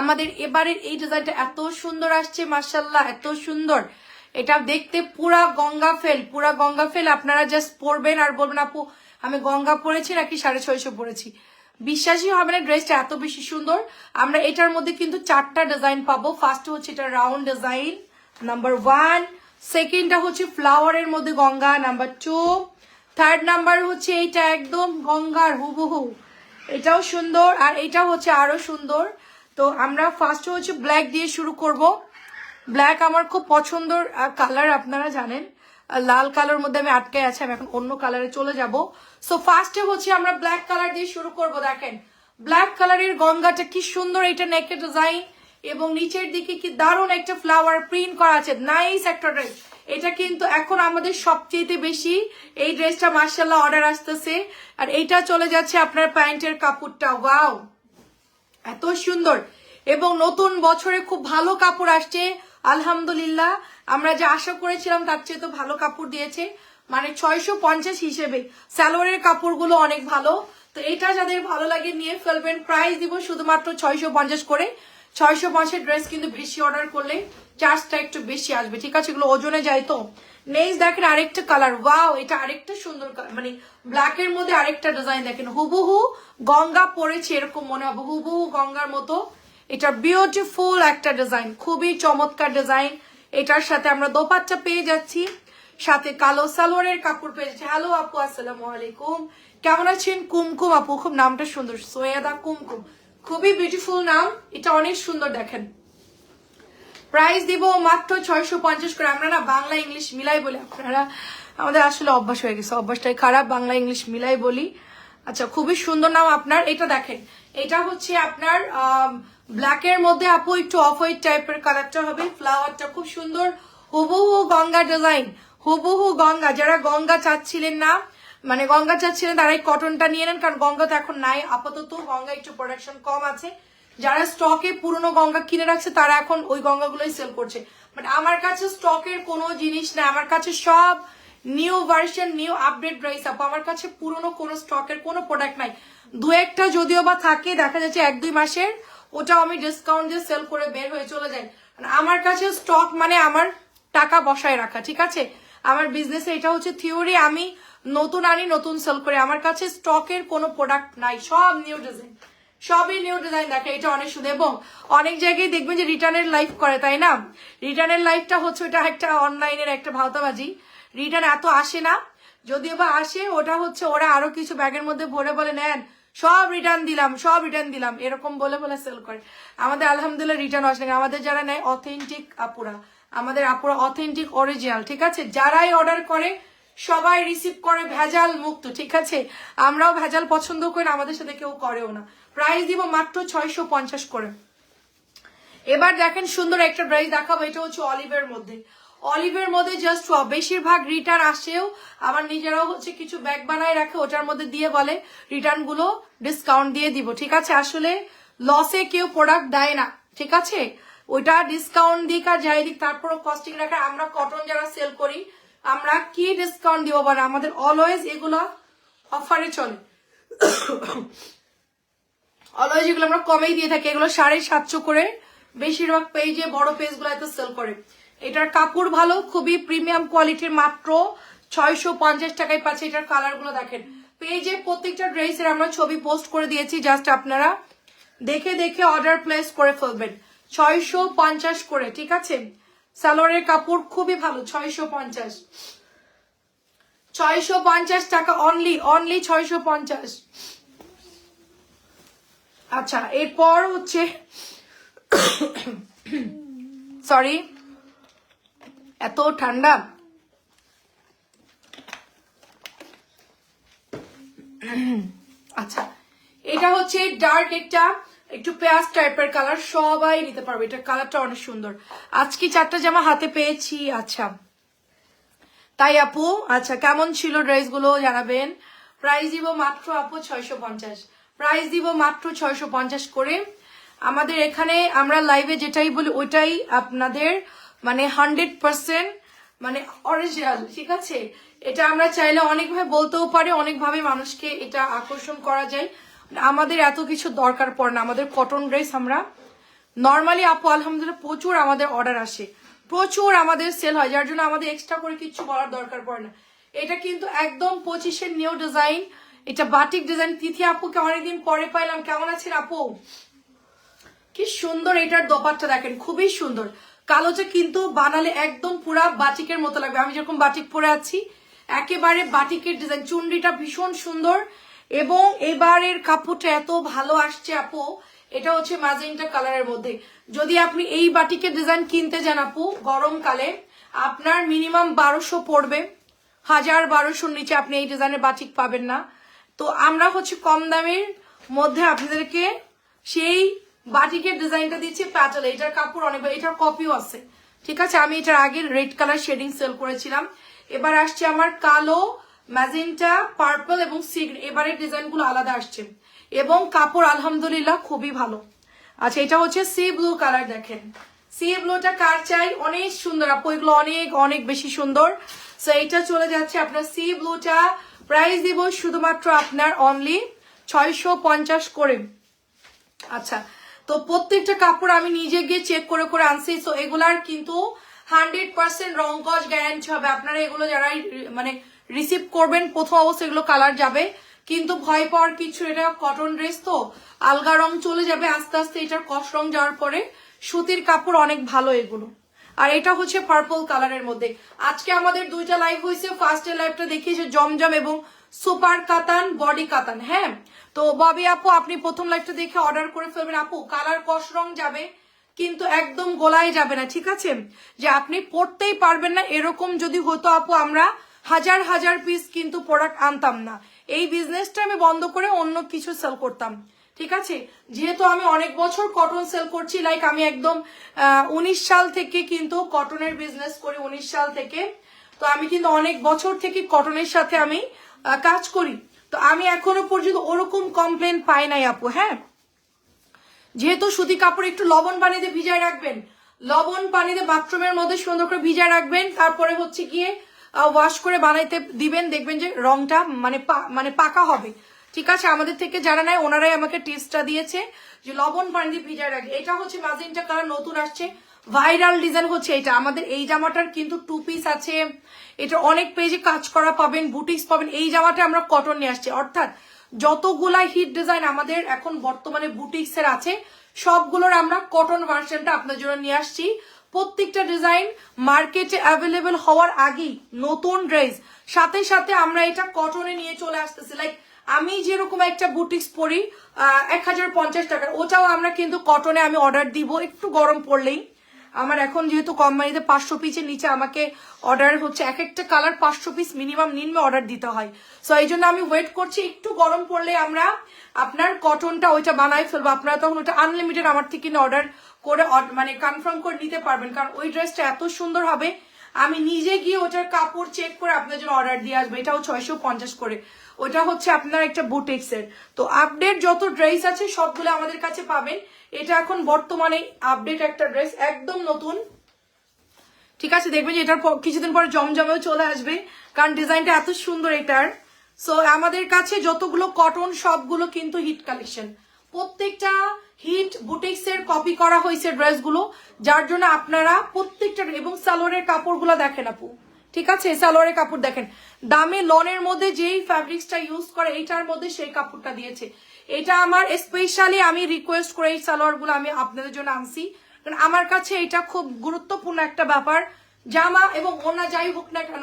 আমাদের এবারের এই ডিজাইনটা এত সুন্দর আসছে মার্শাল্লাহ এত সুন্দর। এটা দেখতে পুরা গঙ্গা ফেল, পুরা গঙ্গা ফেল। আপনারা জাস্ট পরবেন আর বলবেন, আপু, আমি গঙ্গা পরেছি নাকি সাড়ে ছয়শো পরেছি? বিশ্বাসই হবে না ড্রেসটা এত বেশি সুন্দর। আমরা এটার মধ্যে কিন্তু চারটা ডিজাইন পাবো। ফার্স্ট হচ্ছে এটা রাউন্ড ডিজাইন নাম্বার ওয়ান সেকেন্ডটা হচ্ছে ফ্লাওয়ারের মধ্যে Ganga number two third number হচ্ছে এইটা একদম গঙ্গার হুবহু। এটাও সুন্দর, আর এটা হচ্ছে আরও সুন্দর। তো আমরা ফার্স্ট হচ্ছে ব্ল্যাক দিয়ে শুরু করব। ব্ল্যাক আমার খুব পছন্দর কালার আপনারা জানেন। লাল কালার মধ্যে আমি আটকে আছি, আমি এখন অন্য কালারে চলে যাব। সো ফার্স্টে হচ্ছে আমরা ব্ল্যাক কালার দিয়ে শুরু করব, দেখেন। ব্ল্যাক কালারের গঙ্গাটা কি সুন্দর, এটা নেকের ডিজাইন এবং নিচের দিকে কি দারুণ একটা ফ্লাওয়ার প্রিন্ট করা আছে। নাইস একটা ড্রেস এটা কিন্তু এখন আমাদের সবচেয়ে বেশি এই ড্রেসটা মার্শাল্লাহ অর্ডার আসতেছে। আর এইটা চলে যাচ্ছে আপনার প্যান্টের কাপড়টা। ওয়াও এত সুন্দর। এবং নতুন বছরে খুব ভালো কাপড় আসছে। আলহামদুলিল্লাহ, আমরা যা আশা করেছিলাম তার চেয়ে তো ভালো কাপড় দিয়েছে। মানে ছয়শো পঞ্চাশ হিসেবে। সালোয়ারের কাপড়গুলো অনেক ভালো। তো এটা যাদের ভালো লাগে নিয়ে ফেলবেন। প্রাইস দিব শুধুমাত্র ছয়শো পঞ্চাশ করে। ছয়শো পঞ্চাশ ড্রেস কিন্তু বেশি অর্ডার করলে চার্জটা একটু বেশি আসবে। ঠিক আছে, এগুলো ওজনে যায় তো? নেক্সট দেখেন আরেকটা কালার ওয়াও এটা আরেকটা সুন্দর মানে ব্ল্যাক এর মধ্যে আরেকটা ডিজাইন দেখেন। হুবহু গঙ্গা পড়েছে এরকম মনে হবে। হুবহু গঙ্গার মতো। এটা বিউটিফুল একটা ডিজাইন খুবই চমৎকার ডিজাইন এটার সাথে আমরা দোপাট্টা পেয়ে যাচ্ছি। সাথে কালো সালোয়ারের কাপড় পেয়ে যাচ্ছি। হ্যালো আপু, আসসালামু আলাইকুম। কেমন আছেন? কুমকুম আপু, খুব নামটা সুন্দর। সোয়েদা কুমকুম। খুবই বিউটিফুল নাম। এটা অনেক সুন্দর দেখেন। প্রাইস দিব মাত্র ছয়শো পঞ্চাশ করে। আমরা না বাংলা, ইংলিশ মিলাই বলি। আপনারা, আমাদের আসলে অভ্যাস হয়ে গেছে। অভ্যাসটাই খারাপ, বাংলা, ইংলিশ মিলাই বলি। আচ্ছা খুবই সুন্দর নাম আপনার। এটা দেখেন। এটা হচ্ছে আপনার ব্ল্যাক এর মধ্যে আপু একটু অফ হোয়াইট টাইপের কালারটা হবে। ফ্লাওয়ারটা খুব সুন্দর। হুবহু গঙ্গা ডিজাইন হুবহু গঙ্গা। যারা গঙ্গা চাচ্ছিলেন না মানে গঙ্গা চাচ্ছিলেন তারা এই কটনটা নিয়ে নেন, কারণ গঙ্গা তো এখন নাই, আপাতত গঙ্গা একটু প্রোডাকশন কম আছে। যারা স্টকে পুরনো গঙ্গা কিনে রাখছে, তারা এখন ওই গঙ্গাগুলোই সেল করছে। বাট আমার কাছে স্টকের কোনো জিনিস নেই, আমার কাছে সব new version new update dress up, আমার কাছে পুরনো কোনো স্টকের কোনো প্রোডাক্ট নাই। দু একটা যদিও বা থাকে, দেখা যাচ্ছে এক দুই মাসের, ওটাও আমি ডিসকাউন্ট দিয়ে সেল করে বের হয়ে চলে যাই। মানে আমার কাছে স্টক মানে আমার টাকা বসায় রাখা, ঠিক আছে? আমার বিজনেসে এটা হচ্ছে থিওরি আমি নতুন আনি, নতুন সেল করে। আমার কাছে স্টকের কোনো প্রোডাক্ট নাই। সব নিউ ডিজাইন সবই নিউ ডিজাইন দেখে এটা অনেক সুন্দর। এবং অনেক জায়গায় দেখবেন যে রিটার্নের লাইফ করে, তাই না? রিটার্নের লাইফটা হচ্ছে ওটা একটা অনলাইনের একটা ভাওতাবাজি। রিটার্ন এত আসে না। যদিও বা আসে, ওটা হচ্ছে ওরা আরও কিছু ব্যাগের মধ্যে ভরে বলে, নেন, সব রিটার্ন দিলাম, সব রিটার্ন দিলাম। এরকম বলে বলে সেল করে। আমাদের আলহামদুলিল্লাহ রিটার্ন আসে না আমাদের যারা নেয় অথেন্টিক আপুরা। আমাদের আপুরা অথেন্টিক অরিজিনাল ঠিক আছে? যারাই অর্ডার করে সবাই রিসিভ করে ভেজাল মুক্ত, ঠিক আছে? আমরাও ভেজাল পছন্দ করি, আমাদের সাথে কেউ করেও না। প্রাইস দিব মাত্র ছয়শো পঞ্চাশ করে। এবার দেখেন সুন্দর একটা ড্রেস দেখাবো, এটা হচ্ছে অলিভের মধ্যে। অলিভের মধ্যে জাস্ট বেশিরভাগ রিটার্ন আসেও আবার নিজেরাও হচ্ছে কিছু ব্যাগ বানায় রাখে, ওটার মধ্যে দিয়ে বলে রিটার্নগুলো ডিসকাউন্ট দিয়ে দিব, ঠিক আছে? আসলে লসে কেউ প্রোডাক্ট দেয় না, ঠিক আছে? ওইটা ডিসকাউন্ট দিক আর যাই দিক, তারপরও কস্টিং রাখা। আমরা কটন যারা সেল করি আমরা কি ডিসকাউন্ট দিব বলে আমাদের অলওয়েজ এগুলো অফারে চলে। অলওয়েজ এগুলো আমরা কমেই দিয়ে থাকি। এগুলো সাড়ে সাতশো করে। বেশিরভাগ পেজে বড় পেজ গুলাতে সেল করে। এটার কাপড় ভালো, খুবই প্রিমিয়াম কোয়ালিটির মাত্র ছয়শো পঞ্চাশ টাকায় পাচ্ছে। এটার কালারগুলো দেখেন। পেজে প্রত্যেকটা ড্রেসের আমরা ছবি পোস্ট করে দিয়েছি। জাস্ট আপনারা দেখে দেখে অর্ডার প্লেস করে ফেলবেন। ছয়শো পঞ্চাশ করে, ঠিক আছে? সালোয়ারের কাপড় খুবই ভালো, ছয়শো পঞ্চাশ। ছয়শো পঞ্চাশ টাকা অনলি অনলি ছয়শো পঞ্চাশ। আচ্ছা এরপর হচ্ছে সরি এত ঠান্ডা। আচ্ছা এটা হচ্ছে ডার্ক একটা একটু পেঁয়াজ টাইপের কালার সবাই নিতে পারবে। এটা কালারটা অনেক সুন্দর। আজকে চারটা জামা হাতে পেয়েছি আচ্ছা। তাই আপু আচ্ছা কেমন ছিল ড্রেসগুলো জানাবেন? প্রাইস দিব মাত্র আপু ছয়শো পঞ্চাশ। প্রাইস দিব মাত্র ছয়শো পঞ্চাশ করে। আমাদের এখানে আমরা লাইভে যেটাই বলি, ওইটাই আপনাদের মানে হান্ড্রেড পার্সেন্ট মানে অরিজিনাল ঠিক আছে? এটা আমরা চাইলে অনেকভাবে বলতেও পারি, অনেকভাবে মানুষকে এটা আকর্ষণ করা যায়। আমাদের এত কিছু দরকার পড়ে না, আমাদের কটন ড্রেস আমরা নর্মালি আপু, আলহামদুলিল্লাহ প্রচুর আমাদের অর্ডার আসে। প্রচুর আমাদের সেল হয়, যার জন্য আমাদের এক্সট্রা করে কিছু বলার দরকার পড়ে না। এটা কিন্তু একদম পঁচিশের নিউ ডিজাইন এটা বাটিক ডিজাইন তিথি আপুকে অনেকদিন পরে পাইলাম। কেমন আছেন আপু? কি সুন্দর এটার দোপাট্টা দেখেন, খুবই সুন্দর। কালোটা কিন্তু বানালে একদম পুরা বাটিকের মতো লাগবে। আমি যেরকম বাটিক পরে আছি, একেবারে বাটিকের ডিজাইন চুনরিটা ভীষণ সুন্দর। এবং এবারের কাপড়টা এত ভালো আসছে, আপু। এটা হচ্ছে ম্যাজেন্টা কালারের মধ্যে। যদি আপনি এই বাটিকের ডিজাইন কিনতে যান, আপু, গরমকালে আপনার মিনিমাম বারোশো পড়বে। হাজার বারোশোর নিচে আপনি এই ডিজাইনের বাটিক পাবেন না। তো আমরা হচ্ছে কম দামের মধ্যে আপনাদেরকে সেই বাটিকের ডিজাইনটা দিচ্ছি প্যাটেল। এটার কাপড় অনেক এটার কপিও আছে। ঠিক আছে? আমি এটার আগে রেড কালার শেডিং সেল করেছিলাম। এবার আসছে আমার কালো ম্যাজেন্টা, পার্পল এবং সিগ এবারের ডিজাইনগুলো আলাদা আসছে। এবং কাপড় আলহামদুলিল্লাহ খুবই ভালো। আচ্ছা এটা হচ্ছে সি ব্লু কালার দেখেন। সি ব্লুটা কার চাই? অনেক সুন্দর। আপু, এগুলো অনেক অনেক বেশি সুন্দর। সো এটা চলে যাচ্ছে আপনার সি ব্লুটা। প্রাইস দিব শুধুমাত্র আপনার অনলি ছয়শো পঞ্চাশ করে। আচ্ছা তো প্রত্যেকটা কাপড় আমি নিজে গিয়ে চেক করে করে আনছি। তো এগুলার কিন্তু হান্ড্রেড পার্সেন্ট রং কস গ্যারান্টি হবে। আপনারা এগুলো যারা মানে রিসিভ করবেন, প্রথম অবস্থা এগুলো কালার যাবে। কিন্তু ভয় পাওয়ার কিছু এটা কটন ড্রেস তো, আলগা রং চলে যাবে, আস্তে আস্তে এটার কষ রং যাওয়ার পরে সুতির কাপড় অনেক ভালো এগুলো। আর এটা হচ্ছে পার্পল কালারের মধ্যে। আজকে আমাদের দুইটা লাইভ হয়েছে ফার্স্টের লাইভটা দেখিয়েছে জমজম এবং সুপার কাতান বডি কাতান হ্যাঁ? তো ববি আপু, আপনি প্রথম লাইভটা দেখে অর্ডার করে ফেলবেন। আপু কালার কষ রং যাবে, কিন্তু একদম গোলায় যাবে না, ঠিক আছে? যে আপনি পড়তেই পারবেন না, এরকম যদি হতো আপু, আমরা হাজার হাজার পিস কিন্তু প্রোডাক্ট আনতাম না। এই বিজনেসটা আমি বন্ধ করে অন্য কিছু সেল করতাম। ঠিক আছে? যেহেতু আমি অনেক বছর কটন সেল করছি লাইক আমি একদম উনিশ সাল থেকে কিন্তু কটনের বিজনেস করি, উনিশ সাল থেকে। তো আমি কিন্তু অনেক বছর থেকে কটনের সাথে আমি কাজ করি। তো আমি এখনও পর্যন্ত ওরকম কমপ্লেন পাই নাই আপু হ্যাঁ? যেহেতু সুতি কাপড় একটু লবণ পানিতে ভিজায় রাখবেন। লবণ পানিতে বাথরুমের মধ্যে সুন্দর করে ভিজায় রাখবেন। তারপরে হচ্ছে গিয়ে ওয়াশ করে বানাইতে দিবেন, দেখবেন যে রংটা মানে মানে পাকা হবে। ঠিক আছে? আমাদের থেকে যারা নেয়, ওনারাই আমাকে টিপসটা দিয়েছে যে লবণ পানি দিয়ে ভিজায় রাখে এটা হচ্ছে ম্যাজিনটা কালার নতুন আসছে। ভাইরাল ডিজাইন হচ্ছে এটা। আমাদের এই জামাটার কিন্তু টু পিস আছে। এটা অনেক পেজে কাজ করা পাবেন বুটিক্স পাবেন। এই জামাটা আমরা কটন নিয়ে আসছি। অর্থাৎ যতগুলা হিট ডিজাইন আমাদের এখন বর্তমানে বুটিক্স এর আছে, সবগুলোর আমরা কটন ভার্সনটা আপনার জন্য নিয়ে আসছি। প্রত্যেকটা ডিজাইন মার্কেটে অ্যাভেলেবেল হওয়ার আগেই নতুন ড্রেস সাথে সাথে আমরা এটা কটনে নিয়ে চলে আসতেছি। লাইক আমি যেরকম একটা বুটিক্স পরি এক হাজার পঞ্চাশ টাকার, ওটাও আমরা কিন্তু কটনে আমি অর্ডার দিব। একটু গরম পড়লেই। আমার এখন যেহেতু কোম্পানিতে পাঁচশো পিসের নিচে আমাকে অর্ডার হচ্ছে এক একটা কালার পাঁচশো পিস মিনিমাম নিম্নে অর্ডার দিতে হয়। সো এই জন্য আমি ওয়েট করছি। একটু গরম পড়লে আমরা আপনার কটনটা ওইটা বানাই ফেলব। আপনারা তখন ওটা আনলিমিটেড আমার থেকে অর্ডার করে মানে কনফার্ম করে নিতে পারবেন। কারণ ওই ড্রেসটা এত সুন্দর হবে, আমি নিজে গিয়ে ওটার কাপড় চেক করে আপনার জন্য অর্ডার দিয়ে আসব। এটাও ছয়শো পঞ্চাশ করে। ওটা হচ্ছে আপনার একটা বুটিক্স এর তো আপডেট যত ড্রেস আছে, সবগুলো আমাদের কাছে পাবেন। এটা এখন বর্তমানে আপডেট একটা ড্রেস একদম নতুন। ঠিক আছে, দেখবেন যে এটার কিছুদিন পরে জমজমেও চলে আসবে, কারণ ডিজাইনটা এত সুন্দর এটার। সো আমাদের কাছে যতগুলো কটন সবগুলো কিন্তু হিট কালেকশন প্রত্যেকটা হিট বুটিক্স এর কপি করা হয়েছে ড্রেসগুলো যার জন্য আপনারা প্রত্যেকটা এবং সালোয়ারের কাপড়গুলো দেখেন আপু। ঠিক আছে? সালোয়ারের কাপড় দেখেন। দামে লনের মধ্যে যেই ফ্যাব্রিক্সটা ইউজ করে, এইটার মধ্যে সেই কাপড়টা দিয়েছে। এটা আমার স্পেশালি আমি রিকোয়েস্ট করে এই সালোয়ারগুলো আমি আপনাদের জন্য আনছি। কারণ আমার কাছে এটা খুব গুরুত্বপূর্ণ একটা ব্যাপার। জামা এবং ওনা যাই হোক না কেন,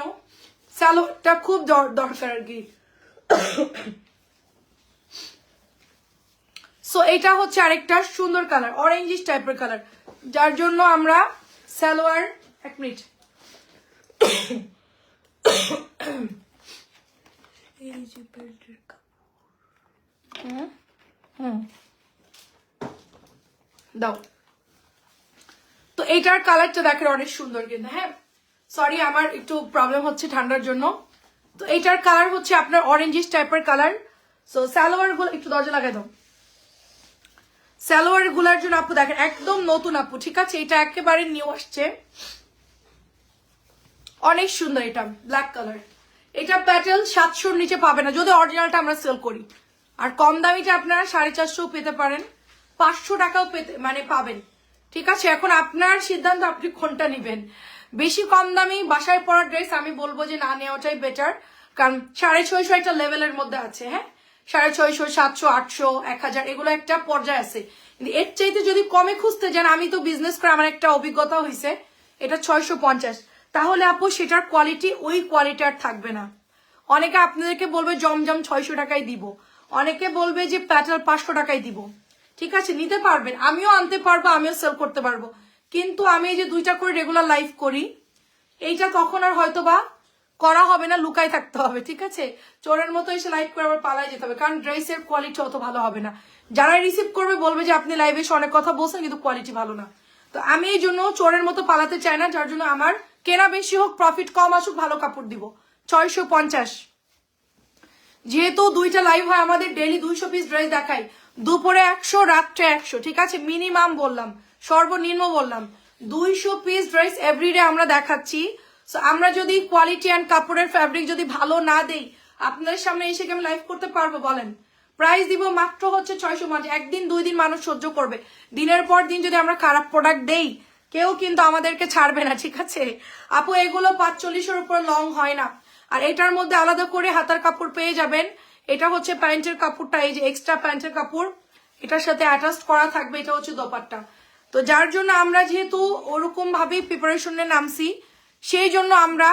সালোয়ারটা খুব দর- দরকার আর কি। সো এটা হচ্ছে আরেকটা সুন্দর কালার অরেঞ্জিস টাইপের কালার যার জন্য আমরা সালোয়ার, এক মিনিট। এই যে বেল্টের দাও। তো এইটার কালারটা দেখেন অনেক সুন্দর কিন্তু হ্যাঁ? সরি আমার একটু প্রবলেম হচ্ছে ঠান্ডার জন্য। তো এইটার কালার হচ্ছে আপনার অরেঞ্জিস টাইপের কালার সো সালোয়ারগুলো একটু দরজা লাগাই দাও। সালোয়ারগুলার জন্য আপু দেখেন, একদম নতুন আপু, ঠিক আছে? এটা একেবারে নিউ আসছে। অনেক সুন্দর এটা ব্ল্যাক কালার এটা প্যাটেল সাতশোর নিচে পাবে না, যদি অরিজিনালটা আমরা সেল করি। আর কম দামিটা আপনারা সাড়ে চারশো পেতে পারেন, পাঁচশো টাকাও পেতে মানে পাবেন। ঠিক আছে? এখন আপনার সিদ্ধান্ত, আপনি কোনটা নেবেন? বেশি কম দামি বাসায় পরা ড্রেস আমি বলব যে না নেওয়াটাই বেটার কারণ সাড়ে ছয়শো একটা লেভেলের মধ্যে আছে হ্যাঁ? সাড়ে ছয়শো, সাতশো, আটশো, এক হাজার, এগুলো একটা পর্যায়ে আছে। কিন্তু এর চাইতে যদি কমে খুঁজতে যান, আমি তো বিজনেস করে আমার একটা অভিজ্ঞতা হয়েছে এটা ছয়শো পঞ্চাশ। তাহলে আপু, সেটার কোয়ালিটি ওই কোয়ালিটি আর থাকবে না। অনেকে আপনাদেরকে বলবে, জমজম ছয়শো টাকায় দিব। অনেকে বলবে যে, প্যাটেল পাঁচশো টাকায় দিব। ঠিক আছে, নিতে পারবেন। আমিও আনতে পারব, আমিও সেল করতে পারব। কিন্তু আমি এই যে দুইটা করে রেগুলার লাইফ করি, এইটা তখন আর হয়তো বা করা হবে না লুকাই থাকতে হবে, ঠিক আছে? চোরের মতো এসে লাইভ করে আবার পালাই যেতে হবে, কারণ ড্রেসের কোয়ালিটি অত ভালো হবে না। যারা রিসিভ করবে বলবে যে আপনি লাইভে এসে অনেক কথা বলছেন, কিন্তু কোয়ালিটি ভালো না। তো আমি এই জন্য চোরের মতো পালাতে চাই না, যার জন্য আমার কেনা বেশি হোক প্রফিট কম আসুক, ভালো কাপড় দিব। ছয়শো পঞ্চাশ। যেহেতু দুইটা লাইভ হয়, আমাদের ডেলি দুইশো পিস ড্রেস দেখাই। দুপুরে একশো, রাত্রে একশো, ঠিক আছে? মিনিমাম বললাম, সর্বনিম্ন বললাম। দুইশো পিস ড্রেস এভরিডে আমরা দেখাচ্ছি। So, আমরা যদি কোয়ালিটি অ্যান্ড কাপড়ের ফ্যাব্রিক যদি ভালো না দেই আপনাদের সামনে এসে কি আমি লাইভ করতে পারব বলেন? প্রাইস দিব মাত্র হচ্ছে ছয়শো মাঝে একদিন দুই দিন মানুষ সহ্য করবে। দিনের পর দিন যদি আমরা খারাপ প্রোডাক্ট দেই কেউ কিন্তু আমাদেরকে ছাড়বে না ঠিক আছে? আপু এগুলো পাঁচচল্লিশের উপর লং হয় না। আর এটার মধ্যে আলাদা করে হাতার কাপড় পেয়ে যাবেন। এটা হচ্ছে প্যান্টের কাপড়টা এই যে এক্সট্রা প্যান্টের কাপড়। এটার সাথে অ্যাটাচ করা থাকবে এটা হচ্ছে দোপারটা তো যার জন্য আমরা যেহেতু ওরকম ভাবেই প্রিপারেশনে নামছি সেই জন্য আমরা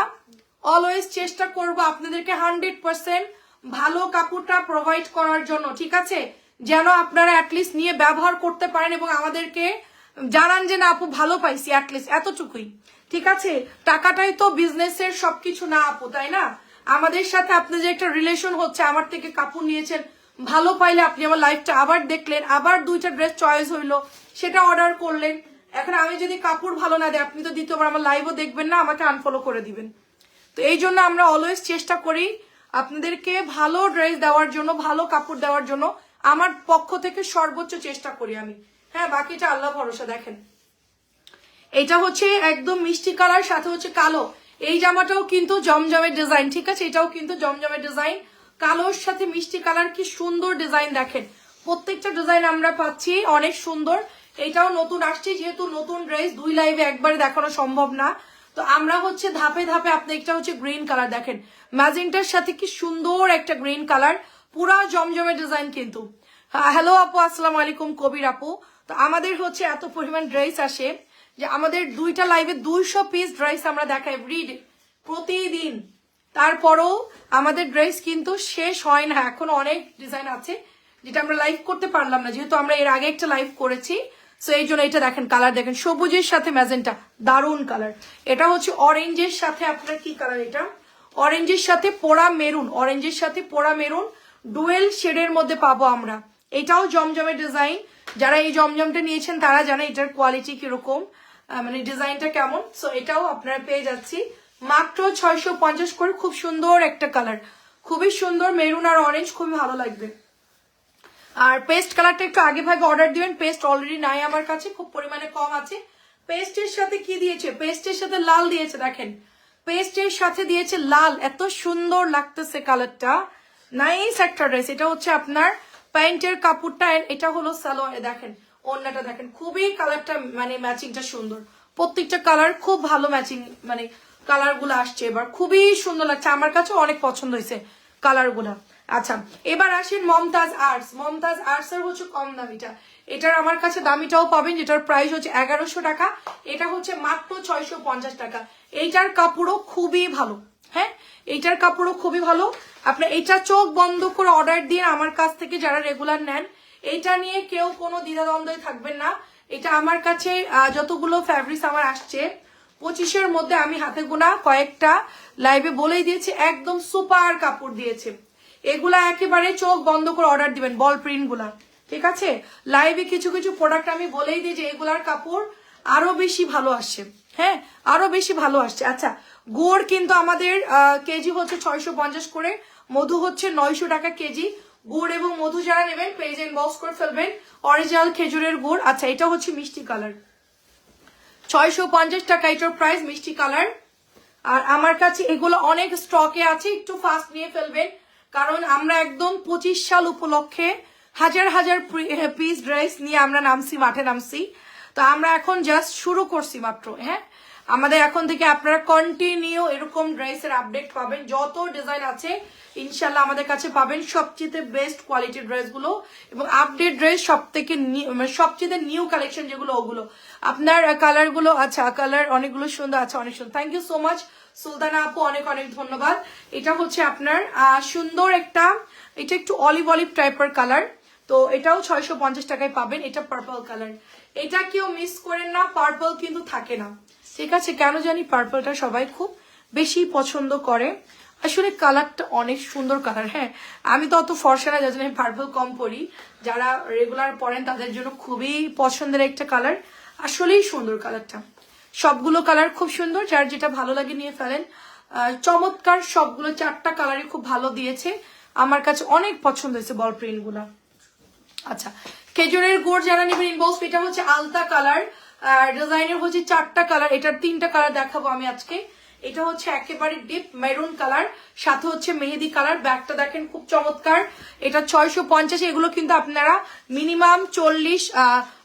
অলওয়েজ চেষ্টা করব আপনাদেরকে হান্ড্রেড পার্সেন্ট ভালো কাপড়টা প্রোভাইড করার জন্য, ঠিক আছে? যেন আপনারা অ্যাটলিস্ট নিয়ে ব্যবহার করতে পারেন এবং আমাদেরকে জানান যে, না, আপু, ভালো পাইছি অ্যাটলিস্ট এতটুকুই। ঠিক আছে? টাকাটাই তো বিজনেসের সবকিছু না, আপু, তাই না? আমাদের সাথে আপনাদের একটা রিলেশন হচ্ছে, আমার থেকে কাপড় নিয়েছেন, ভালো পাইলে আপনি আমার লাইফটা আবার দেখলেন, আবার দুইটা ড্রেস চয়েস হইল, সেটা অর্ডার করলেন। এখন আমি যদি কাপড় ভালো না দেয় আপনি তো দ্বিতীয়বার আমার লাইভও দেখবেন না, আমাকে আনফলো করে দিবেন। তো এই জন্য আমরা অলওয়েজ চেষ্টা করি আপনাদেরকে ভালো ড্রেস দেওয়ার জন্য, ভালো কাপড় দেওয়ার জন্য আমার পক্ষ থেকে সর্বোচ্চ চেষ্টা করি আমি। হ্যাঁ বাকিটা আল্লাহ ভরসা, দেখেন। এটা হচ্ছে একদম মিষ্টি কালার, সাথে হচ্ছে কালো। এই জামাটাও কিন্তু জমজমের ডিজাইন ঠিক আছে? এটাও কিন্তু জমজমের ডিজাইন কালোর সাথে মিষ্টি কালার, কি সুন্দর ডিজাইন দেখেন। প্রত্যেকটা ডিজাইন আমরা পাচ্ছি, অনেক সুন্দর। এটাও নতুন আসছে, যেহেতু নতুন ড্রেস দুই লাইভে একবারে দেখানো সম্ভব না। তো আমরা হচ্ছে ধাপে ধাপে আপনি একটা হচ্ছে গ্রিন কালার দেখেন। ম্যাজেন্টার সাথে কি সুন্দর একটা গ্রিন কালার, পুরা জমজমে ডিজাইন কিন্তু। হ্যালো আপু, আসসালাম আলাইকুম, কবির আপু। তো আমাদের হচ্ছে এত পরিমাণ ড্রেস আসে যে আমাদের দুইটা লাইভে দুইশো পিস ড্রেস আমরা দেখাই এভরিডে প্রতিদিন। তারপরও আমাদের ড্রেস কিন্তু শেষ হয় না, এখন অনেক ডিজাইন আছে যেটা আমরা লাইভ করতে পারলাম না, যেহেতু আমরা এর আগে একটা লাইভ করেছি। সো এই জন্য এটা দেখেন কালার দেখেন, সবুজের সাথে ম্যাজেন্টা দারুণ কালার এটা হচ্ছে অরেঞ্জের সাথে, আপনার কি কালার এটা? অরেঞ্জের সাথে পোড়া মেরুন অরেঞ্জের সাথে পোড়া মেরুন ডুয়েল শেডের মধ্যে পাবো আমরা। এটাও জমজমের ডিজাইন যারা এই জমজমটা নিয়েছেন, তারা জানে এটার কোয়ালিটি কীরকম। মানে ডিজাইনটা কেমন। সো এটাও আপনারা পেয়ে যাচ্ছি। মাত্র ছয়শো পঞ্চাশ করে খুব সুন্দর একটা কালার খুবই সুন্দর মেরুন আর অরেঞ্জ খুবই ভালো লাগবে। আর পেস্ট কালারটা একটু আগে ভাগে অর্ডার দিবেন। পেস্ট অলরেডি নাই আমার কাছে, খুব পরিমাণে কম আছে। পেস্টের সাথে কি দিয়েছে? পেস্টের সাথে লাল দিয়েছে, দেখেন। পেস্টের সাথে দিয়েছে লাল। এত সুন্দর লাগতেছে কালারটা নাইস একটা ড্রেস এটা হচ্ছে আপনার প্যান্টের কাপড়টা এটা হলো সালোয়ার। দেখেন অন্যটা দেখেন। খুবই কালারটা মানে ম্যাচিংটা সুন্দর। প্রত্যেকটা কালার খুব ভালো ম্যাচিং মানে কালারগুলো আসছে এবার। খুবই সুন্দর লাগছে। আমার কাছে অনেক পছন্দ হয়েছে কালারগুলা আচ্ছা এবার আসেন মমতাজ আর্টস মমতাজ আর্টস এর হচ্ছে কম দামিটা। এটার আমার কাছে দামিটাও পাবেন, যেটার প্রাইস হচ্ছে এগারোশো টাকা। এটা হচ্ছে মাত্র ছয়শো পঞ্চাশ টাকা। এইটার কাপড়ও খুবই ভালো হ্যাঁ? এইটার কাপড়ও খুবই ভালো। আপনার এইটা চোখ বন্ধ করে অর্ডার দিয়ে আমার কাছ থেকে যারা রেগুলার নেন, এইটা নিয়ে কেউ কোনো দ্বিধাদ্বন্দ্বে থাকবেন না। এটা আমার কাছে যতগুলো ফ্যাব্রিক্স আমার আসছে, পঁচিশের মধ্যে আমি হাতে গোনা কয়েকটা লাইভে বলেই দিয়েছি, একদম সুপার কাপড় দিয়েছে। এগুলা একেবারে চোখ বন্ধ করে অর্ডার দিবেন বল প্রিন্টগুলা। ঠিক আছে? লাইভে কিছু কিছু প্রোডাক্ট আমি বলেই দিই যে এগুলার কাপড় আরও বেশি ভালো আসছে। হ্যাঁ? আরও বেশি ভালো আসছে। আচ্ছা গুড় কিন্তু আমাদের কেজি হচ্ছে ছয়শো পঞ্চাশ করে, মধু হচ্ছে নয়শো টাকা কেজি। গুড় এবং মধু যারা নেবেন পেজে বক্স করে ফেলবেন। অরিজিনাল খেজুরের গুড়। আচ্ছা এটা হচ্ছে মিষ্টি কালার। ছয়শো পঞ্চাশ টাকা এটার প্রাইস মিষ্টি কালার। আর আমার কাছে এগুলো অনেক স্টকে আছে, একটু ফাস্ট নিয়ে ফেলবেন। কারণ আমরা একদম পঁচিশ সাল উপলক্ষে হাজার হাজার পিস ড্রেস নিয়ে আমরা নামছি, মাঠে নামছি। তো আমরা এখন জাস্ট শুরু করছি মাত্র হ্যাঁ? আমাদের এখন থেকে আপনারা কন্টিনিউ এরকম ড্রেসের আপডেট পাবেন। যত ডিজাইন আছে ইনশাল্লাহ আমাদের কাছে পাবেন সবচেয়ে বেস্ট কোয়ালিটির ড্রেসগুলো এবং আপডেট ড্রেস সব থেকে সবচেয়ে নিউ কালেকশন যেগুলো, ওগুলো। আপনার কালারগুলো আচ্ছা কালার অনেকগুলো সুন্দর আছে, অনেক সুন্দর। Thank you so much Sultana আপু, অনেক অনেক ধন্যবাদ। এটা হচ্ছে আপনার সুন্দর একটা, এটা একটু অলিভ অলিভ টাইপের কালার তো এটাও ছয়শো পঞ্চাশ টাকায় পাবেন, এটা পার্পল কালার এটা কেউ মিস করেন না পার্পল কিন্তু থাকে না। ঠিক আছে, কেন জানি পার্পলটা সবাই খুব বেশি পছন্দ করে। আসলে কালারটা অনেক সুন্দর কালার হ্যাঁ। আমি তো অত ফর্সা না, যার জন্য পার্পল কম পরি। যারা রেগুলার পরেন, তাদের জন্য খুবই পছন্দের একটা কালার আসলেই সুন্দর কালারটা সবগুলো কালার খুব সুন্দর, যার যেটা ভালো লাগে নিয়ে ফেলেন। চমৎকার সবগুলো, চারটা কালারই খুব ভালো দিয়েছে। আমার কাছে অনেক পছন্দ হয়েছে বল প্রিন্টগুলা আচ্ছা খেজুরের গুড় যারা নেবেন ইনবক্স এটা হচ্ছে আলতা কালার। ডিজাইনের হচ্ছে চারটা কালার, এটার তিনটা কালার দেখাবো আমি আজকে। এটা হচ্ছে একেবারে ডিপ মেরুন কালার, সাথে হচ্ছে মেহেদি কালার। ব্যাগটা দেখেন খুব চমৎকার। এটা ছয়শো পঞ্চাশ, এগুলো কিন্তু আপনারা মিনিমাম চল্লিশ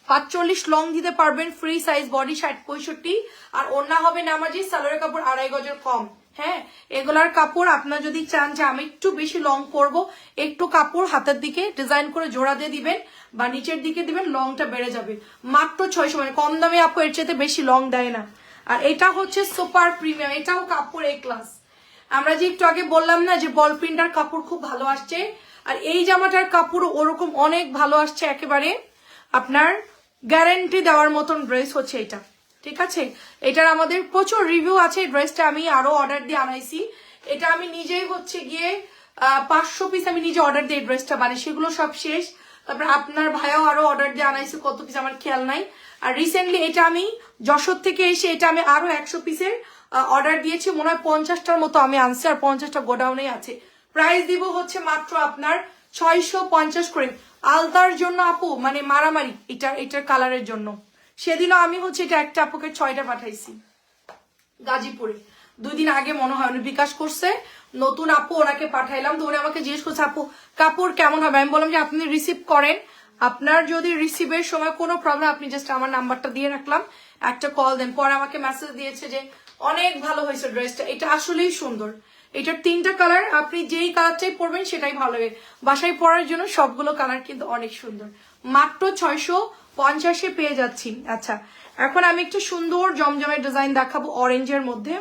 পাঁচচল্লিশ লং দিতে পারবেন ফ্রি সাইজ বডি ষাট, পঁয়ষট্টি। আর ওন্না হবে নামাজি সালোয়ারের কাপড় আড়াই গজের কম। হ্যাঁ এগুলার কাপড় আপনার যদি চান যে আমি একটু বেশি লং করব, একটু কাপড় হাতের দিকে ডিজাইন করে জোড়া দিয়ে দিবেন বা নিচের দিকে দিবেন লংটা বেড়ে যাবে। মাত্র ছয়শো মানে কম দামে আপু এর চেয়ে বেশি লং দেয় না। আর এটা হচ্ছে সুপার প্রিমিয়াম এটাও কাপড় এ ক্লাস আমরা যে একটু আগে বললাম না যে বল প্রিন্টার কাপড় খুব ভালো আসছে, আর এই জামাটার কাপড় ওরকম অনেক ভালো আসছে একেবারে। আপনার গ্যারেন্টি দেওয়ার মতন ড্রেস হচ্ছে এটা। ঠিক আছে? এটার আমাদের প্রচুর রিভিউ আছে। এই ড্রেসটা আমি আরও অর্ডার দিয়ে আনাইছি। এটা আমি নিজেই হচ্ছে গিয়ে পাঁচশো পিস আমি নিজে অর্ডার দিয়ে ড্রেসটা বানাই। সেগুলো সব শেষ। তারপর আপনার ভাইও আরও অর্ডার দিয়ে আনাইছে। কত পিস আমার খেয়াল নাই। আর রিসেন্টলি এটা আমি যশোর থেকে এসে এটা আমি আরও একশো পিসের অর্ডার দিয়েছি। মনে হয় পঞ্চাশটার মতো আমি আনছি। আর পঞ্চাশটা গোডাউনেই আছে। প্রাইস দিব হচ্ছে মাত্র আপনার ছয়শো পঞ্চাশ করে। আলতার জন্য আপু মানে মারামারি, এটা, এটার কালারের জন্য। সেদিনও আমি হচ্ছে এটা একটা আপুকে ছয়টা পাঠাইছি। গাজীপুরে। দুই দিন আগে মনে হয় বিকাশ করছে। নতুন আপু ওনাকে পাঠাইলাম, তো উনি আমাকে জিজ্ঞেস করছে, আপু কাপড় কেমন হবে? আমি বললাম যে, আপনি রিসিভ করেন। আপনার যদি রিসিভের সময় কোনো প্রবলেম আপনি জাস্ট আমার নাম্বারটা দিয়ে রাখলাম। একটা কল দেন। পরে আমাকে মেসেজ দিয়েছে যে, অনেক ভালো হয়েছে ড্রেসটা এটা আসলেই সুন্দর। এটার তিনটা কালার আপনি যেই কালারটাই পরবেন সেটাই ভালো লাগে বাসায় পরার জন্য সবগুলো কালার কিন্তু অনেক সুন্দর। মাত্র ছয়শো পঞ্চাশে পেয়ে যাচ্ছি। আচ্ছা এখন আমি একটু সুন্দর জমজমের ডিজাইন দেখাবো অরেঞ্জের মধ্যে।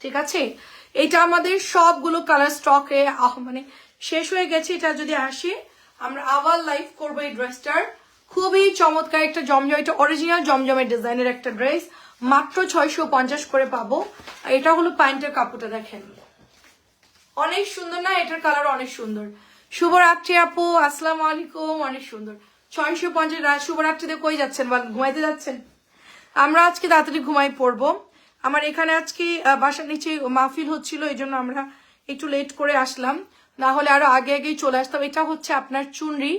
ঠিক আছে? এটা আমাদের সবগুলো কালার স্টকে মানে শেষ হয়ে গেছে। এটা যদি আসে, আমরা আবার লাইভ করব এই ড্রেসটার খুবই চমৎকার একটা জমজম, এটা অরিজিনাল জমজমের ডিজাইনের একটা ড্রেস মাত্র ছয়শো পঞ্চাশ করে পাবো। এটা হলো প্যান্টের কাপড়টা দেখেন। অনেক সুন্দর না? এটার কালার অনেক সুন্দর। শুভরাত্রি আপু, আসসালামু আলাইকুম, অনেক সুন্দর। ছয়শো পঞ্চাশ রাত শুভরাত্রিতে কই যাচ্ছেন? বল ঘুমাইতে যাচ্ছেন? আমরা আজকে তাড়াতাড়ি ঘুমাই পড়ব। আমার এখানে আজকে বাসার নিচে মাহফিল হচ্ছিল, এই জন্য আমরা একটু লেট করে আসলাম। না হলে আরও আগে আগেই চলে আসতাম। এটা হচ্ছে আপনার চুনরি।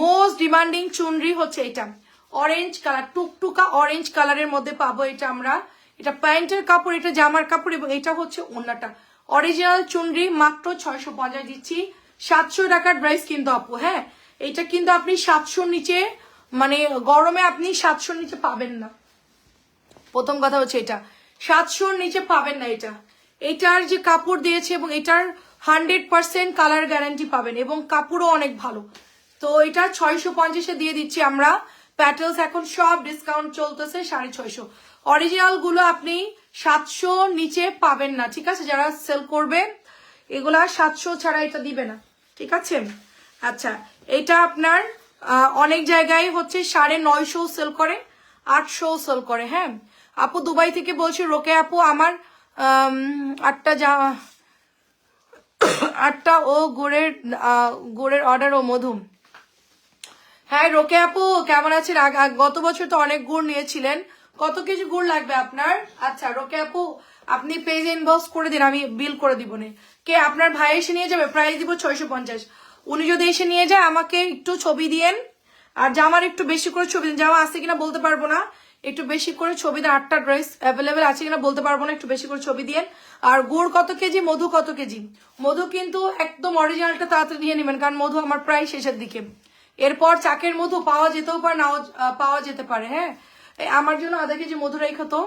মোস্ট ডিমান্ডিং চুনরি হচ্ছে এটা। অরেঞ্জ কালার টুকটুকা অরেঞ্জ কালারের মধ্যে পাবো এটা আমরা। এটা প্যান্টের কাপড়, এটা জামার কাপড় এবং এটা হচ্ছে ওন্নাটা। অরিজিনাল চুনরি মাত্র ছয়শো পঞ্চাশ দিচ্ছি। সাতশো টাকার ড্রেস কিন্তু আপু হ্যাঁ? এটা কিন্তু আপনি সাতশোর নিচে মানে গরমে আপনি সাতশোর নিচে পাবেন না। প্রথম কথা হচ্ছে এটা। সাতশোর নিচে পাবেন না এটা। এটার যে কাপড় দিয়েছে এবং এটার হান্ড্রেড পার্সেন্ট কালার গ্যারান্টি পাবেন এবং কাপড়ও অনেক ভালো। তো এটা ছয়শো পঞ্চাশে দিয়ে দিচ্ছি আমরা। প্যাটেলস এখন সব ডিসকাউন্ট চলতেছে সাড়ে ছয়শো। অরিজিনালগুলো আপনি সাতশো নিচে পাবেন না, ঠিক আছে? যারা সেল করবে, এগুলা সাতশো ছাড়া এটা দিবে না, ঠিক আছে? আচ্ছা এটা আপনার অনেক জায়গায় হচ্ছে সাড়ে নয়শো সেল করে, আটশো সেল করে হ্যাঁ? আপু দুবাই থেকে বলছি, রোকে আপু, আমার আটটা যা, আটটা ও গোড়ের গুড়ের অর্ডার ও মধুম। হ্যাঁ রোকে আপু, কেমন আছেন? গত বছর তো অনেক গুড় নিয়েছিলেন। কত কেজি গুড় লাগবে আপনার? আচ্ছা রোকে আপু, আপনি পেজ ইনবক্স করে দিন, আমি বিল করে দিব নে। কে, আপনার ভাই এসে নিয়ে যাবে? প্রাইস দিব ছয়শো পঞ্চাশ। উনি যদি এসে নিয়ে যায়, আমাকে একটু ছবি দিয়েন। আর জামার একটু বেশি করে ছবি দিন। জামা আছে কিনা বলতে পারব না। একটু বেশি করে ছবি দেন, আটটা ড্রেস অ্যাভেলেবেল আছে কিনা বলতে পারব না। একটু বেশি করে ছবি দিয়েন। আর গুড় কত কেজি? মধু কত কেজি? মধু কিন্তু একদম অরিজিনালটা তাড়াতাড়ি নিয়ে নেবেন, কারণ মধু আমার প্রায় শেষের দিকে। এরপর চাকের মধু পাওয়া যেতেও পারে, নাও পাওয়া যেতে পারে হ্যাঁ? আমার জন্য আধা কেজি মধু রেখো তো,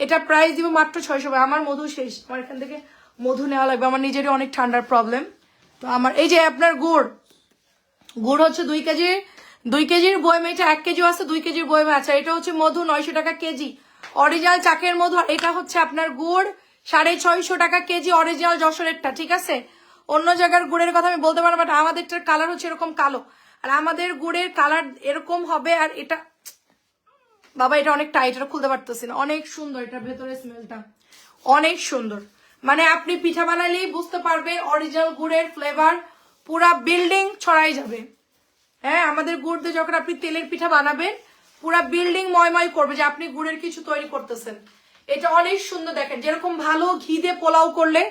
এটা প্রাইস দিব মাত্র ছয়শো আমার মধু শেষ। আমার এখান থেকে মধু নেওয়া লাগবে। আমার নিজেরই অনেক ঠান্ডার প্রবলেম তো আমার, এই যে আপনার গুড়। গুড় হচ্ছে দুই কেজি, দুই কেজির বয়মে, এটা এক কেজি আছে, দুই কেজির বয়মে আছে। এটা হচ্ছে মধু নয়শো টাকা কেজি। অরিজিনাল চাকের মধু এটা হচ্ছে আপনার গুড় সাড়ে ছয়শো টাকা কেজি অরিজিনাল যশোরেরটা, ঠিক আছে? অন্য জায়গার গুড়ের কথা আমি বলতে পারব বাট আমাদেরটার কালার হচ্ছে এরকম কালো। আর আমাদের গুড়ের কালার এরকম হবে আর এটা, বাবা, এটা অনেক টাইট এটা খুলতে পারতেছি না। অনেক সুন্দর এটার ভেতরে স্মেলটা অনেক সুন্দর। মানে আপনি পিঠা বানালেই বুঝতে পারবেন অরিজিনাল গুড়ের ফ্লেভার পুরা বিল্ডিং ছড়াই যাবে। হ্যাঁ আমাদের গুড় দিয়ে যখন আপনি তেলের পিঠা বানাবেন, পুরা বিল্ডিং ময়ময় করবে যে আপনি গুড়ের কিছু তৈরি করতেছেন। এটা অনেক সুন্দর দেখেন। যেরকম ভালো ঘি দিয়ে পোলাও করলে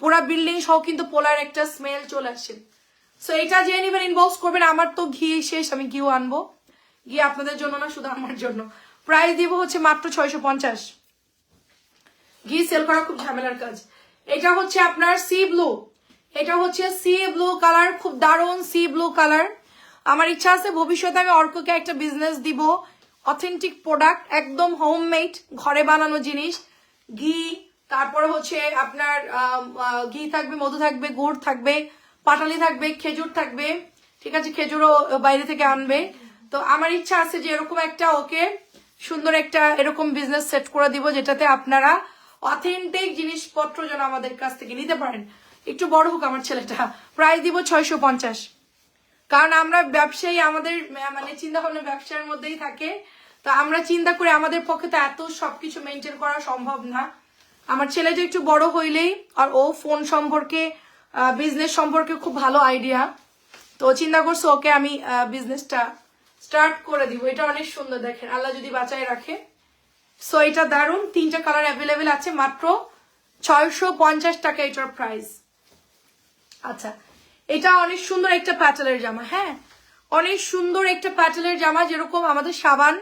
পুরা বিল্ডিং সহ কিন্তু পোলার একটা স্মেল চলে আসে। সো এটা যে নিবেন ইনবক্স করবেন, আমার তো ঘি শেষ, আমি ঘিও আনব। ঘি আপনাদের জন্য না, শুধু আমার জন্য। প্রাইস দিব হচ্ছে মাত্র ছয়শো পঞ্চাশ। ঘি সেল করা খুব ঝামেলার কাজ। এটা হচ্ছে আপনার সি ব্লু। এটা হচ্ছে সি ব্লু কালার, খুব দারুণ সি ব্লু কালার। আমার ইচ্ছা আছে ভবিষ্যতে আমি অর্ককে একটা বিজনেস দিব। অথেন্টিক প্রোডাক্ট একদম হোমমেড ঘরে বানানো জিনিস। ঘি, তারপরে হচ্ছে আপনার ঘি থাকবে, মধু থাকবে, গুড় থাকবে। পাটালি থাকবে, খেজুর থাকবে, ঠিক আছে, খেজুরও বাইরে থেকে আনবে। তো আমার ইচ্ছা আছে যে এরকম একটা ওকে সুন্দর একটা এরকম বিজনেস সেট করে দিব যেটাতে আপনারা অথেন্টিক জিনিসপত্র যেন আমাদের কাছ থেকে নিতে পারেন। একটু বড় হোক আমার ছেলেটা, প্রায় দিব ছয়শো পঞ্চাশ। কারণ আমরা ব্যবসায়ী, আমাদের মানে চিন্তা ভাবনা ব্যবসার মধ্যেই থাকে। তো আমরা চিন্তা করে আমাদের পক্ষে তো এত সবকিছু মেনটেন করা সম্ভব না। আমার ছেলেটা একটু বড় হইলেই আর ও ফোন সম্পর্কে বিজনেস সম্পর্কে খুব ভালো আইডিয়া তো চিন্তা করছে, ওকে আমি বিজনেসটা স্টার্ট করে দিব। এটা অনেক সুন্দর, দেখেন। আল্লাহ যদি বাঁচায় রাখে। সো এটা দারুণ তিনটা কালার অ্যাভেলেবেল আছে, মাত্র ছয়শো পঞ্চাশ টাকা এটার প্রাইস আচ্ছা এটা অনেক সুন্দর একটা প্যাটেলের জামা হ্যাঁ? অনেক সুন্দর একটা প্যাটেলের জামা, যেরকম আমাদের সাবান।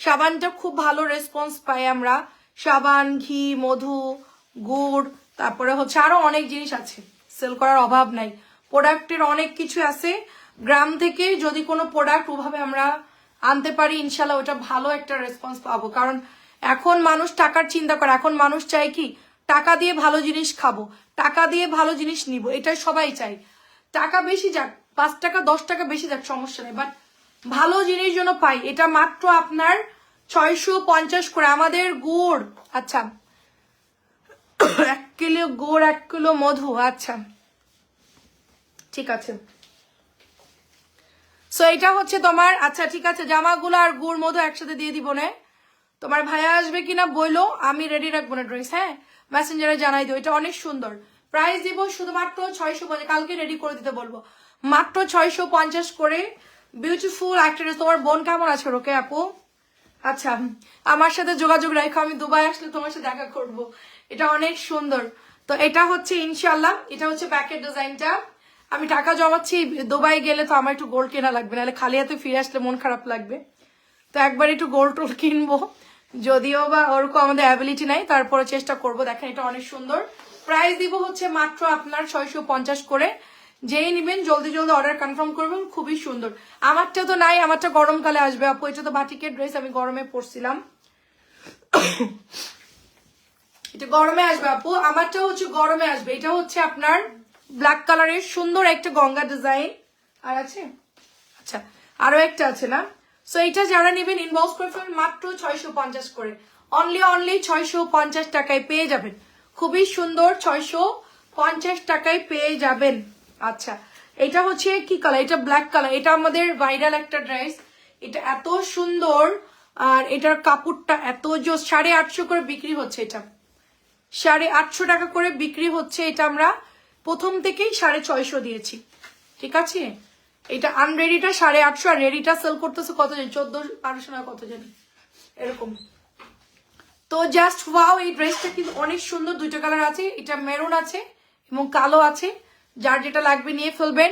সাবানটা খুব ভালো রেসপন্স পাই আমরা। সাবান, ঘি, মধু, গুড়, তারপরে হচ্ছে আরও অনেক জিনিস আছে। সেল করার অভাব নাই। প্রোডাক্টের অনেক কিছু আছে। গ্রাম থেকে যদি কোনো প্রোডাক্ট ওভাবে আমরা আনতে পারি ইনশাল্লাহ ওটা ভালো একটা রেসপন্স পাবো। কারণ এখন মানুষ টাকার চিন্তা করে, এখন মানুষ চায় কি, টাকা দিয়ে ভালো জিনিস খাব, টাকা দিয়ে ভালো জিনিস নিব, এটা সবাই চাই টাকা বেশি যাক, পাঁচ টাকা, দশ টাকা বেশি যাক, সমস্যা নেই। বাট ভালো জিনিস যেন পাই, এটা মাত্র আপনার ছয়শো পঞ্চাশ করে। আমাদের গুড় আচ্ছা এক কিলো গুড়, এক কিলো মধু আচ্ছা। ঠিক আছে। সো এটা হচ্ছে তোমার আচ্ছা ঠিক আছে, জামাগুলো আর গুড়, মধু একসাথে দিয়ে দিব না। তোমার ভাইয়া আসবে কিনা বইলো আমি রেডি রাখব না ড্রেস হ্যাঁ? মেসেঞ্জারে জানাই দিও, এটা অনেক সুন্দর। প্রাইস দিব শুধুমাত্র ছয়শো পঞ্চাশ, কালকে রেডি করে দিতে বলব। মাত্র ছয়শো পঞ্চাশ করে বিউটিফুল dress। তোমার বোন কেমন আছে, রোকে আপু? আচ্ছা আমার সাথে যোগাযোগ রাখো, আমি দুবাই আসলে তোমার সাথে দেখা করব। এটা অনেক সুন্দর। তো এটা হচ্ছে ইনশাল্লাহ এটা হচ্ছে প্যাকেট ডিজাইনটা আমি টাকা জমাচ্ছি, দুবাই গেলে তো আমার একটু গোল্ড কেনা লাগবে, নাহলে খালি হাতে ফিরে আসলে মন খারাপ লাগবে। তো একবার একটু গোল্ড টোল কিনবো। যদিও বা ওরকম আমাদের অ্যাবিলিটি নাই তারপরে চেষ্টা করব। দেখেন এটা অনেক সুন্দর। প্রাইস দিব হচ্ছে মাত্র আপনার ছয়শো পঞ্চাশ করে। যেই নিবেন, জলদি জলদি অর্ডার কনফার্ম করবেন, খুবই সুন্দর। আমারটা তো নাই, আমারটা গরমকালে আসবে। আপু, এটা তো বাটিকের ড্রেস আমি গরমে পরছিলাম। এটা গরমে আসবে, আপু। আমারটা হচ্ছে গরমে আসবে। এটা হচ্ছে আপনার ব্ল্যাক কালারের সুন্দর একটা গঙ্গা ডিজাইন আর আছে? আচ্ছা আরও একটা আছে না? সো এটা যারা নেবেন ইনবক্স করে ফেলবেন মাত্র ছয়শো পঞ্চাশ করে। অনলি অনলি ছয়শো পঞ্চাশ টাকায় পেয়ে যাবেন। খুবই সুন্দর ছয়শো পঞ্চাশ টাকায় পেয়ে যাবেন। আচ্ছা এটা হচ্ছে কি কালার এটা ব্ল্যাক কালার এটা আমাদের ভাইরাল একটা ড্রেস এটা এত সুন্দর, আর এটার কাপড়টা এত সাড়ে আটশো করে বিক্রি হচ্ছে এটা। সাড়ে আটশো টাকা করে বিক্রি হচ্ছে এটা আমরা প্রথম থেকেই সাড়ে ছয়শো দিয়েছি। ঠিক আছে? এটা আনরেডিটা সাড়ে আটশো, আর রেডিটা সেল করতেছে কত জানি? চোদ্দ, বারোশো না কত জানি? এরকম। তো জাস্ট ওয়াও এই ড্রেসটা কিন্তু অনেক সুন্দর, দুইটা কালার আছে। এটা মেরুন আছে এবং কালো আছে। যার যেটা লাগবে নিয়ে ফেলবেন।